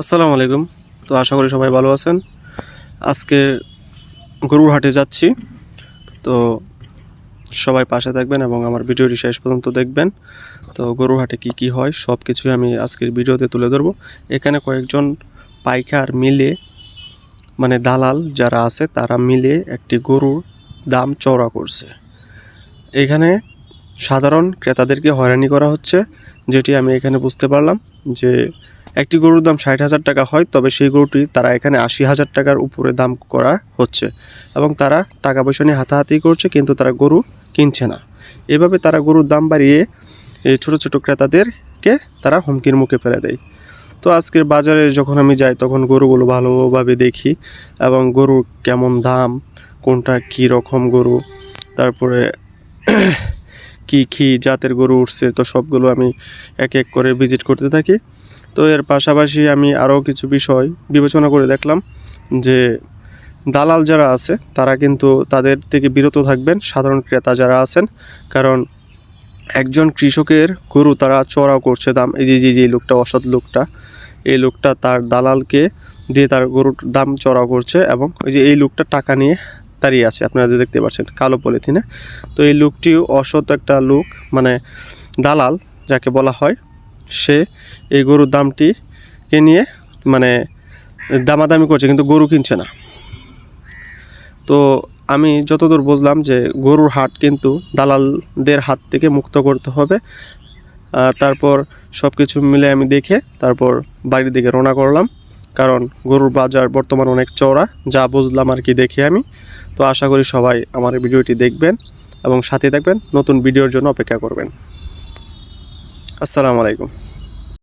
আসসালামু আলাইকুম। তো আশা করি সবাই ভালো আছেন। আজকে গরুর হাটে যাচ্ছি। তো সবাই পাশে থাকবেন এবং আমার ভিডিওটি শেষ পর্যন্ত দেখবেন। তো গরুর হাটে কি কি হয় সব কিছুই আমি আজকের ভিডিওতে তুলে ধরবো। এখানে কয়েকজন পাইকার মিলে মানে দালাল যারা আছে, তারা মিলে একটি গরুর দাম চওড়া করছে। এখানে সাধারণ ক্রেতাদেরকে হয়রানি করা হচ্ছে, যেটি আমি এখানে বুঝতে পারলাম যে একটি গরুর দাম ষাট হাজার টাকা হয়, তবে সেই গরুটি তারা এখানে আশি হাজার টাকার উপরে দাম করা হচ্ছে এবং তারা টাকা পয়সা নিয়ে হাতাহাতি করছে, কিন্তু তারা গরু কিনছে না। এভাবে তারা গরুর দাম বাড়িয়ে এই ছোটো ছোটো ক্রেতাদেরকে তারা হুমকির মুখে ফেলে দেয়। তো আজকের বাজারে যখন আমি যাই, তখন গরুগুলো ভালোভাবে দেখি এবং গরুর কেমন দাম, কোনটা কী রকম গরু, তারপরে কি কি জাতের গরু উঠছে, তো সবগুলো আমি এক এক করে ভিজিট করতে থাকি। তো এর পাশাপাশি আমি আরও কিছু বিষয় বিবেচনা করে দেখলাম যে দালাল যারা আছে, তারা কিন্তু তাদের থেকে বিরত থাকবেন। সাধারণ ক্রেতা যারা আছেন, কারণ একজন কৃষকের গরু তারা চড়াও করছে দাম। এই যে যে লোকটা, অসৎ লোকটা, এই লোকটা তার দালালকে দিয়ে তার গরুর দাম চড়াও করছে এবং ওই যে, এই লোকটা টাকা নিয়ে দাঁড়িয়ে আছে, আপনারা যে দেখতে পাচ্ছেন কালো পলিথিনে। তো এই লোকটিও অসৎ একটা লুক মানে দালাল যাকে বলা হয়, সে এই গরুর দামটিকে নিয়ে মানে দামাদামি করছে, কিন্তু গরু কিনছে না। তো আমি যতদূর বুঝলাম যে গরুর হাট কিন্তু দালালদের হাত থেকে মুক্ত করতে হবে। তারপর সব কিছু মিলে আমি দেখে তারপর বাড়ির দিকে রওনা করলাম। কারণ গরুর বাজার বর্তমান অনেক চওড়া, যা বুঝলাম আর কি দেখি আমি। তো আশা করি সবাই আমার ভিডিওটি দেখবেন এবং সাথে থাকবেন। নতুন ভিডিওর জন্য অপেক্ষা করবেন। আসসালামু আলাইকুম।